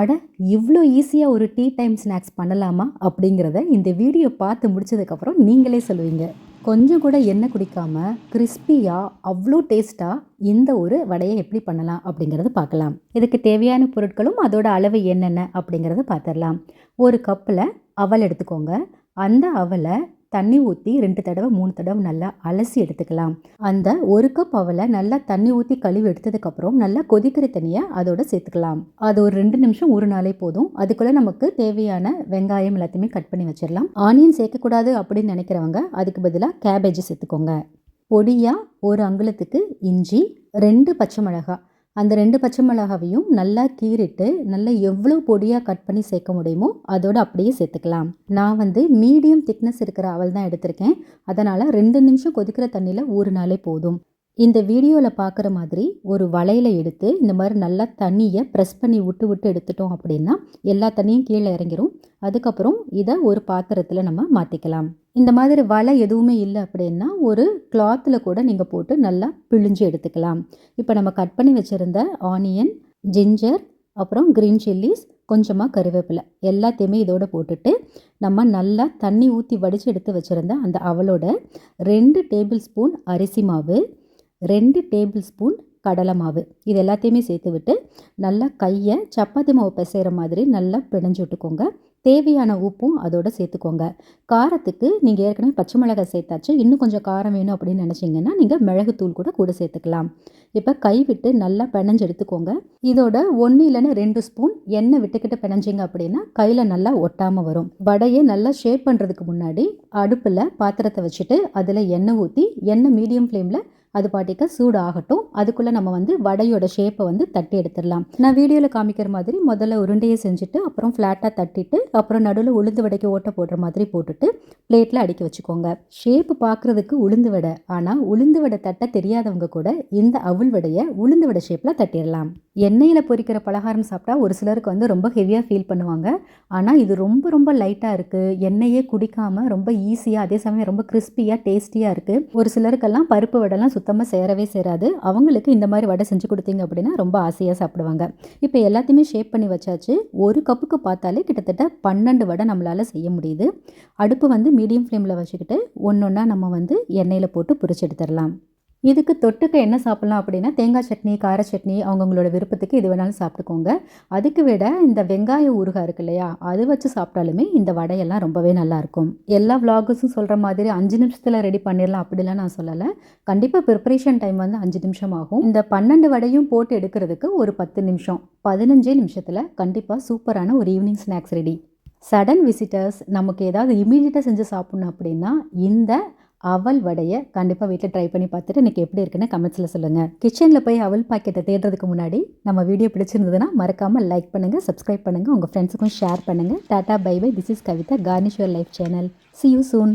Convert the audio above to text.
அட இவ்வளோ ஈஸியாக ஒரு டீ டைம் ஸ்நாக்ஸ் பண்ணலாமா? அப்படிங்கிறத இந்த வீடியோ பார்த்து முடிச்சதுக்கப்புறம் நீங்களே சொல்லுவீங்க. கொஞ்சம் கூட எண்ணெய் குடிக்காமல் கிறிஸ்பியாக அவ்வளோ டேஸ்ட்டாக இந்த ஒரு வடையை எப்படி பண்ணலாம் அப்படிங்கிறது பார்க்கலாம். இதுக்கு தேவையான பொருட்களும் அதோட அளவு என்னென்ன அப்படிங்கிறத பார்த்துடலாம். ஒரு கப்பில் அவல் எடுத்துக்கோங்க. அந்த அவலை தண்ணி ஊற்றி ரெண்டு தடவை மூணு தடவை நல்லா அலசி எடுத்துக்கலாம். அந்த ஒரு கப் அவலை நல்லா தண்ணி ஊற்றி கழுவி எடுத்ததுக்கப்புறம் நல்லா கொதிக்கிற தண்ணியை அதோட சேர்த்துக்கலாம். அது ஒரு ரெண்டு நிமிஷம் ஒரு நாளே போதும். அதுக்குள்ளே நமக்கு தேவையான வெங்காயம் எல்லாத்தையுமே கட் பண்ணி வச்சிடலாம். ஆனியன் சேர்க்கக்கூடாது அப்படின்னு நினைக்கிறவங்க அதுக்கு பதிலாக கேபேஜ் சேர்த்துக்கோங்க. பொடியாக ஒரு அங்குலத்துக்கு இஞ்சி ரெண்டு பச்சை மிளகாய் அந்த ரெண்டு பச்சை மிளகாவையும் நல்லா கீறிட்டு நல்லா எவ்வளோ பொடியாக கட் பண்ணி சேர்க்க முடியுமோ அதோடு அப்படியே சேர்த்துக்கலாம். நான் வந்து மீடியம் திக்னஸ் இருக்கிற அவல் தான் எடுத்திருக்கேன். அதனால் ரெண்டு நிமிஷம் கொதிக்கிற தண்ணியில் ஊறினாலே போதும். இந்த வீடியோவில் பார்க்குற மாதிரி ஒரு வலையில் எடுத்து இந்த மாதிரி நல்லா தண்ணியை ப்ரெஸ் பண்ணி விட்டு விட்டு எடுத்துட்டோம் அப்படின்னா எல்லா தண்ணியும் கீழே இறங்கிரும். அதுக்கப்புறம் இதை ஒரு பாத்திரத்தில் நம்ம மாற்றிக்கலாம் இந்த மாதிரி வலை எதுவுமே இல்லை அப்படின்னா ஒரு கிளாத்தில் கூட நீங்கள் போட்டு நல்லா பிழிஞ்சு எடுத்துக்கலாம். இப்போ நம்ம கட் பண்ணி வச்சுருந்த ஆனியன் ஜிஞ்சர் அப்புறம் க்ரீன் சில்லிஸ் கொஞ்சமாக கருவேப்பிலை எல்லாத்தையுமே இதோட போட்டுட்டு நம்ம நல்லா தண்ணி ஊற்றி வடித்து எடுத்து வச்சுருந்த அந்த அவளோட ரெண்டு டேபிள் ஸ்பூன் அரிசி மாவு ரெண்டு டேபிள் ஸ்பூன் கடலை மாவு. இது எல்லாத்தையுமே சேர்த்து விட்டு நல்லா கையை சப்பாத்தி மாவு பிசைகிற மாதிரி நல்லா பிணைஞ்சு விட்டுக்கோங்க. தேவையான உப்பும் அதோடு சேர்த்துக்கோங்க. காரத்துக்கு நீங்கள் ஏற்கனவே பச்சை மிளகாய் சேர்த்தாச்சு. இன்னும் கொஞ்சம் காரம் வேணும் அப்படின்னு நினச்சிங்கன்னா நீங்கள் மிளகுத்தூள் கூட கூட சேர்த்துக்கலாம். இப்போ கை விட்டு நல்லா பிணைஞ்சு எடுத்துக்கோங்க. இதோட ஒன்று இல்லைன்னா ரெண்டு ஸ்பூன் எண்ணெய் விட்டுக்கிட்டு பிணைஞ்சிங்க அப்படின்னா கையில் நல்லா ஒட்டாமல் வரும். வடையை நல்லா ஷேப் பண்ணுறதுக்கு முன்னாடி அடுப்பில் பாத்திரத்தை வச்சுட்டு அதில் எண்ணெய் ஊற்றி எண்ணெய் மீடியம் ஃப்ளேமில் அது பாட்டிக்க சூடு ஆகட்டும் அதுக்குள்ளே நம்ம வந்து வடையோட ஷேப்பை வந்து தட்டி எடுத்துடலாம். நான் வீடியோவில் காமிக்கிற மாதிரி முதல்ல உருண்டையை செஞ்சுட்டு அப்புறம் ஃப்ளாட்டாக தட்டிட்டு அப்புறம் நடுவில் உளுந்து வடைக்கு ஓட்டை போடுற மாதிரி போட்டுட்டு பிளேட்டில் அடுக்கி வச்சுக்கோங்க. ஷேப்பு பார்க்குறதுக்கு உளுந்து வடை. ஆனால் உளுந்து வடை தட்ட தெரியாதவங்க கூட இந்த அவுள் வடையை உளுந்து வடை ஷேப்பில் தட்டிடலாம். எண்ணெயில் பொரிக்கிற பலகாரம் சாப்பிட்டா ஒரு சிலருக்கு வந்து ரொம்ப ஹெவியாக ஃபீல் பண்ணுவாங்க. ஆனால் இது ரொம்ப ரொம்ப லைட்டாக இருக்குது எண்ணெயே குடிக்காமல் ரொம்ப ஈஸியாக அதே சமயம் ரொம்ப கிறிஸ்பியாக டேஸ்டியாக இருக்குது ஒரு சிலருக்கெல்லாம் பருப்பு வடைலாம் சுத்தமாக சேரவே சேராது. அவங்களுக்கு இந்த மாதிரி வடை செஞ்சு கொடுத்தீங்க அப்படின்னா ரொம்ப ஆசையாக சாப்பிடுவாங்க. இப்போ எல்லாத்தையுமே ஷேப் பண்ணி வச்சாச்சு. ஒரு கப்புக்கு பார்த்தாலே கிட்டத்தட்ட பன்னெண்டு வடை நம்மளால் செய்ய முடியுது. அடுப்பு வந்து மீடியம் ஃப்ளேமில் வச்சுக்கிட்டு ஒன்று ஒன்றா நம்ம வந்து எண்ணெயில் போட்டு பொரிச்சு எடுத்துடலாம் இதுக்கு தொட்டுக்க என்ன சாப்பிட்லாம் அப்படின்னா தேங்காய் சட்னி கார சட்னி அவங்கவுங்களோட விருப்பத்துக்கு இது வேணாலும் சாப்பிட்டுக்கோங்க. அதுக்கு விட இந்த வெங்காய ஊறுகாய் இருக்கு இல்லையா அது வச்சு சாப்பிட்டாலுமே இந்த வடையெல்லாம் ரொம்பவே நல்லாயிருக்கும் எல்லா விலாகஸும் சொல்கிற மாதிரி அஞ்சு நிமிஷத்தில் ரெடி பண்ணிடலாம் அப்படிலாம் நான் சொல்லலை. கண்டிப்பாக ப்ரிப்பரேஷன் டைம் வந்து அஞ்சு நிமிஷம் ஆகும். இந்த பன்னெண்டு வடையும் போட்டு எடுக்கிறதுக்கு ஒரு பத்து நிமிஷம் பதினஞ்சே நிமிஷத்தில் கண்டிப்பாக சூப்பரான ஒரு evening snacks ready sudden visitors நமக்கு ஏதாவது இமீடியட்டாக செஞ்சு சாப்பிட்ணும் அப்படின்னா இந்த அவல் வடையை கண்டிப்பாக வீட்டில் ட்ரை பண்ணி பார்த்துட்டு இன்றைக்கி எப்படி இருக்குன்னு கமெண்ட்ஸில் சொல்லுங்கள் கிச்சனில் போய் அவல் பாக்கெட்டை தேடுறதுக்கு முன்னாடி நம்ம வீடியோ பிடிச்சிருந்ததுன்னா மறக்காமல் லைக் பண்ணுங்கள் சப்ஸ்கிரைப் பண்ணுங்கள் உங்கள் ஃப்ரெண்ட்ஸுக்கும் ஷேர் பண்ணுங்கள் tata bye bye this is Kavitha garnish your life channel see you soon